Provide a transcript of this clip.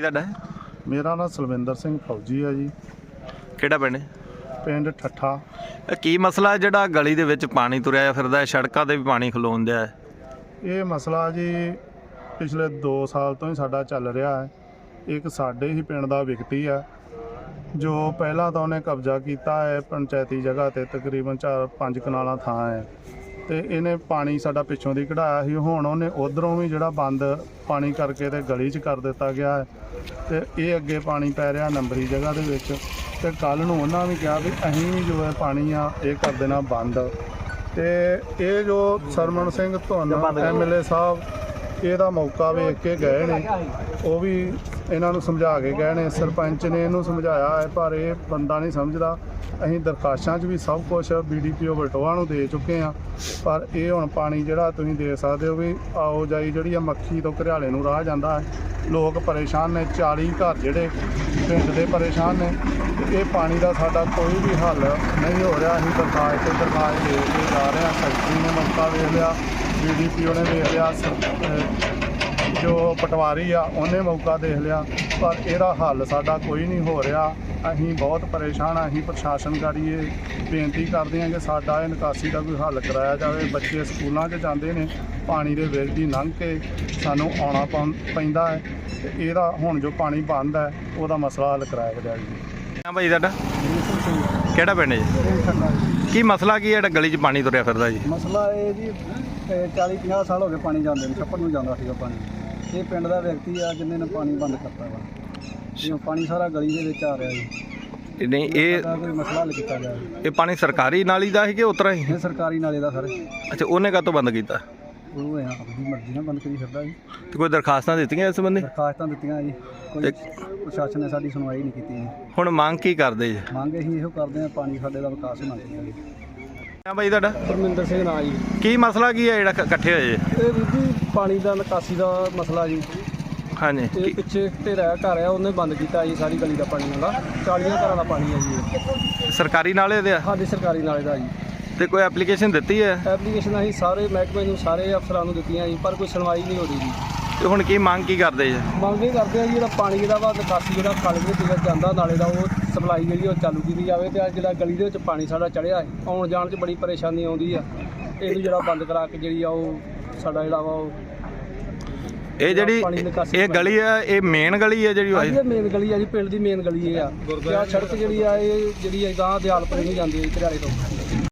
ਭਾਈ ਤੁਹਾਡਾ? ਮੇਰਾ ਨਾਮ ਸਲਵਿੰਦਰ ਸਿੰਘ ਫੌਜੀ ਆ ਜੀ। ਕਿਹੜਾ ਪਿੰਡ? ਹੈ? ਪਿੰਡ ਠੱਠਾ। ਇਹ ਕੀ ਮਸਲਾ ਹੈ ਜਿਹੜਾ ਗਲੀ ਦੇ ਵਿੱਚ ਪਾਣੀ ਤੁਰਿਆ ਫਿਰਦਾ ਹੈ? ਸੜਕਾਂ ਤੇ ਵੀ ਪਾਣੀ ਖਲੋਣ ਦਿਆ ਹੈ। ਇਹ ਮਸਲਾ ਜੀ ਪਿਛਲੇ 2 ਸਾਲ ਤੋਂ ਹੀ ਸਾਡਾ ਚੱਲ ਰਿਹਾ ਹੈ। ਇੱਕ ਸਾਡੇ ਹੀ ਪਿੰਡ ਦਾ ਵਿਅਕਤੀ ਆ ਜੋ ਪਹਿਲਾਂ ਤਾਂ ਉਹਨੇ ਕਬਜ਼ਾ ਕੀਤਾ ਹੈ ਪੰਚਾਇਤੀ ਜਗ੍ਹਾ ਤੇ ਤਕਰੀਬਨ 4-5 ਕਨਾਲਾਂ ਥਾਂ ਹੈ। ਤੇ ਇਹਨੇ ਪਾਣੀ ਸਾਡਾ ਪਿੱਛੋਂ ਦੀ ਕਢਾਇਆ ਸੀ। ਹੁਣ ਉਹਨੇ ਉਧਰੋਂ ਵੀ ਜਿਹੜਾ ਬੰਦ ਪਾਣੀ ਕਰਕੇ ਤੇ ਗਲੀ 'ਚ ਕਰ ਦਿੱਤਾ ਗਿਆ ਹੈ। ਤੇ ਇਹ ਅੱਗੇ ਪਾਣੀ ਪੈ ਰਿਹਾ ਨੰਬਰੀ ਜਗ੍ਹਾ ਦੇ ਵਿੱਚ। ਤੇ ਕੱਲ ਨੂੰ ਉਹਨਾਂ ਵੀ ਕਿਹਾ ਵੀ ਅਸੀਂ ਵੀ ਜੋ ਹੈ ਪਾਣੀ ਆ ਇਹ ਕਰ ਦੇਣਾ ਬੰਦ। ਤੇ ਇਹ ਜੋ ਸਰਮਨ ਸਿੰਘ ਧੁੰਨ ਐਮਐਲਏ ਸਾਹਿਬ ਇਹਦਾ ਮੌਕਾ ਵੇਖ ਕੇ ਗਏ ਨੇ। ਉਹ ਵੀ ਇਹਨਾਂ ਨੂੰ ਸਮਝਾ ਕੇ ਗਏ ਨੇ। ਸਰਪੰਚ ਨੇ ਇਹਨੂੰ ਸਮਝਾਇਆ ਹੈ, ਪਰ ਇਹ ਬੰਦਾ ਨਹੀਂ ਸਮਝਦਾ। ਅਸੀਂ ਦਰਖਾਸ਼ਾਂ 'ਚ ਵੀ ਸਭ ਕੁਝ ਬੀਡੀਪੀਓ ਬਲਟੋਆ ਨੂੰ ਦੇ ਚੁੱਕੇ ਆ ਪਰ ਇਹ ਹੁਣ ਪਾਣੀ ਜਿਹੜਾ ਤੁਸੀਂ ਦੇ ਸਕਦੇ ਹੋ ਵੀ ਆਓ ਜਾਈ ਜਿਹੜੀ ਆ ਮੱਖੀ ਤੋਂ ਘਰਿਆਲੇ ਨੂੰ ਰਾਹ ਜਾਂਦਾ ਹੈ। ਲੋਕ ਪਰੇਸ਼ਾਨ ਨੇ 40 ਘਰ ਜਿਹੜੇ ਪਿੰਡ ਦੇ ਪਰੇਸ਼ਾਨ ਨੇ। ਇਹ ਪਾਣੀ ਦਾ ਸਾਡਾ ਕੋਈ ਵੀ ਹੱਲ ਨਹੀਂ ਹੋ ਰਿਹਾ। ਅਸੀਂ ਦਰਖਾਸਤ ਤੇ ਦਰਖਾਸਤ ਦੇ ਕੇ ਜਾ ਰਹੇ ਹਾਂ। ਸੈਕਟਰੀ ਨੇ ਮੌਕਾ ਵੇਖ ਲਿਆ। ਬੀਡੀਪੀਓ ਨੇ ਵੇਖ ਲਿਆ ਜੋ ਪਟਵਾਰੀ ਆ ਉਹਨੇ ਮੌਕਾ ਦੇਖ ਲਿਆ ਪਰ ਇਹਦਾ ਹੱਲ ਸਾਡਾ ਕੋਈ ਨਹੀਂ ਹੋ ਰਿਹਾ। ਅਸੀਂ ਬਹੁਤ ਪਰੇਸ਼ਾਨ ਆ ਅਸੀਂ ਪ੍ਰਸ਼ਾਸਨ ਇਹ ਬੇਨਤੀ ਕਰਦੇ ਹਾਂ ਕਿ ਸਾਡਾ ਇਹ ਨਿਕਾਸੀ ਦਾ ਕੋਈ ਹੱਲ ਕਰਾਇਆ ਜਾਵੇ। ਬੱਚੇ ਸਕੂਲਾਂ 'ਚ ਜਾਂਦੇ ਨੇ ਪਾਣੀ ਦੇ ਵਿੱਚ ਦੀ ਲੰਘ ਕੇ ਸਾਨੂੰ ਆਉਣਾ ਪੈਂਦਾ ਹੈ ਤੇ ਇਹਦਾ ਹੁਣ ਜੋ ਪਾਣੀ ਬੰਦ ਹੈ ਉਹਦਾ ਮਸਲਾ ਹੱਲ ਕਰਾਇਆ ਜਾਵੇ। ਜੀ ਹਾਂ ਭਾਈ ਤੁਹਾਡਾ? ਕਿਹੜਾ ਪਿੰਡ ਹੈ ਜੀ? ਕੀ ਮਸਲਾ ਕੀ ਹੈ ਜਿਹੜਾ ਗਲੀ 'ਚ ਪਾਣੀ ਤੁਰਿਆ ਫਿਰਦਾ ਜੀ? ਮਸਲਾ ਇਹ ਜੀ 40 50 ਸਾਲ ਹੋ ਗਏ ਪਾਣੀ ਜਾਂਦੇ ਨੂੰ ਛੱਪੜ ਨੂੰ ਜਾਂਦਾ ਸੀਗਾ ਪਾਣੀ। ਇਹ ਪਿੰਡ ਦਾ ਵਿਅਕਤੀ ਆ ਜਿੰਨੇ ਨੇ ਪਾਣੀ ਬੰਦ ਕਰਤਾ ਵਾ। ਜਿਉਂ ਪਾਣੀ ਸਾਰਾ ਗਲੀ ਦੇ ਵਿੱਚ ਆ ਰਿਹਾ ਜੀ। ਇਹ ਨਹੀਂ ਇਹ ਕੋਈ ਮਸਲਾ ਹੱਲ ਕੀਤਾ ਜਾਵੇ ਇਹ ਪਾਣੀ ਸਰਕਾਰੀ ਨਾਲੀ ਦਾ ਹੈ ਕਿ ਉਤਰਾ ਹੀ? ਇਹ ਸਰਕਾਰੀ ਨਾਲੇ ਦਾ ਸਰ। ਅੱਛਾ ਉਹਨੇ ਕਾਹਤੋਂ ਬੰਦ ਕੀਤਾ? ਉਹ ਹੈ ਆਪਣੀ ਮਰਜ਼ੀ ਨਾਲ ਬੰਦ ਕਰੀ ਫਿਰਦਾ ਜੀ। ਤੇ ਕੋਈ ਦਰਖਾਸਤਾਂ ਦਿੱਤੀਆਂ ਇਸ ਸੰਬੰਧੀ? ਦਰਖਾਸਤਾਂ ਦਿੱਤੀਆਂ ਜੀ। ਕੋਈ ਪ੍ਰਸ਼ਾਸਨ ਨੇ ਸਾਡੀ ਸੁਣਵਾਈ ਨਹੀਂ ਕੀਤੀ ਜੀ। ਹੁਣ ਮੰਗ ਕੀ ਕਰਦੇ ਜੀ? ਮੰਗ ਅਸੀਂ ਇਹੋ ਕਰਦੇ ਹਾਂ ਪਾਣੀ ਸਾਡੇ ਦਾ ਵਿਕਾਸ ਹੋਣਾ ਚਾਹੀਦਾ ਜੀ ਹਾਂ ਭਾਈ ਤੁਹਾਡਾ? ਪਰਮਿੰਦਰ ਸਿੰਘ ਨਾਂ ਜੀ। ਕੀ ਮਸਲਾ ਕੀ ਹੈ ਜਿਹੜਾ ਕ- ਇਕੱਠੇ ਹੋਏ ਜੀ? ਇਹ ਵੀਰ ਜੀ ਪਾਣੀ ਦਾ ਨਿਕਾਸੀ ਦਾ ਮਸਲਾ ਜੀ। ਹਾਂਜੀ। ਇਹ ਕੀ- ਪਿੱਛੇ ਤੇ ਰਹਿ ਘਰ ਆ ਉਹਨੇ ਬੰਦ ਕੀਤਾ ਜੀ ਸਾਰੀ ਗਲੀ ਦਾ ਪਾਣੀ ਵਾਲਾ। 40 ਘਰਾਂ ਦਾ ਪਾਣੀ ਹੈ ਜੀ ਇਹ। ਸਰਕਾਰੀ ਨਾਲੇ ਦੇ ਆ? ਸਾਡੇ ਸਰਕਾਰੀ ਨਾਲੇ ਦਾ ਜੀ। ਤੇ ਕੋਈ ਐਪਲੀਕੇਸ਼ਨ ਦਿੱਤੀ ਹੈ? ਐਪਲੀਕੇਸ਼ਨ ਅਸੀਂ ਸਾਰੇ ਮਹਿਕਮੇ ਨੂੰ ਸਾਰੇ ਅਫਸਰਾਂ ਨੂੰ ਦਿੱਤੀਆਂ ਜੀ ਪਰ ਕੋਈ ਸੁਣਵਾਈ ਨਹੀਂ ਹੋ ਰਹੀ ਜੀ। ਤੇ ਹੁਣ ਕੀ ਮੰਗ ਕੀ ਕਰਦੇ ਜੀ? ਮੰਗ ਇਹ ਕਰਦੇ ਆ ਜੀ ਜਿਹੜਾ ਪਾਣੀ ਜਿਹੜਾ ਵਾ ਨਿਕਾਸੀ ਜਿਹੜਾ ਖਾਲੇ ਦੇ ਵਿੱਚ ਜਾਂਦਾ ਨਾਲੇ ਦਾ ਉਹ ਸਪਲਾਈ ਜਿਹੜੀ ਉਹ ਚਾਲੂ ਕੀਤੀ ਜਾਵੇ ਤੇ ਅੱਜ ਜਿਹੜਾ ਗਲੀ ਦੇ ਵਿੱਚ ਪਾਣੀ ਸਾਡਾ ਚੜਿਆ ਹੈ ਆਉਣ ਜਾਣ 'ਚ ਬੜੀ ਪਰੇਸ਼ਾਨੀ ਆਉਂਦੀ ਆ। ਇਹਨੂੰ ਜਿਹੜਾ ਬੰਦ ਕਰਾ ਕੇ ਜਿਹੜੀ ਆ ਉਹ ਸਾਡਾ ਜਿਹੜਾ ਵਾ ਉਹ ਇਹ ਜਿਹੜੀ ਇਹ ਗਲੀ ਹੈ ਇਹ ਮੇਨ ਗਲੀ ਹੈ ਜਿਹੜੀ ਇਹ? ਮੇਨ ਗਲੀ ਆ ਜੀ ਪਿੰਡ ਦੀ ਮੇਨ ਗਲੀ ਇਹ ਆ। ਤੇ ਸੜਕ ਜਿਹੜੀ ਆ ਇਹ ਜਿਹੜੀ ਆ ਗਾਂ ਦਿਆਲਪੁਰ ਨੂੰ ਜਾਂਦੀ ਹੈ ਜੀ ਘਰਿਆਲੇ ਤੋਂ।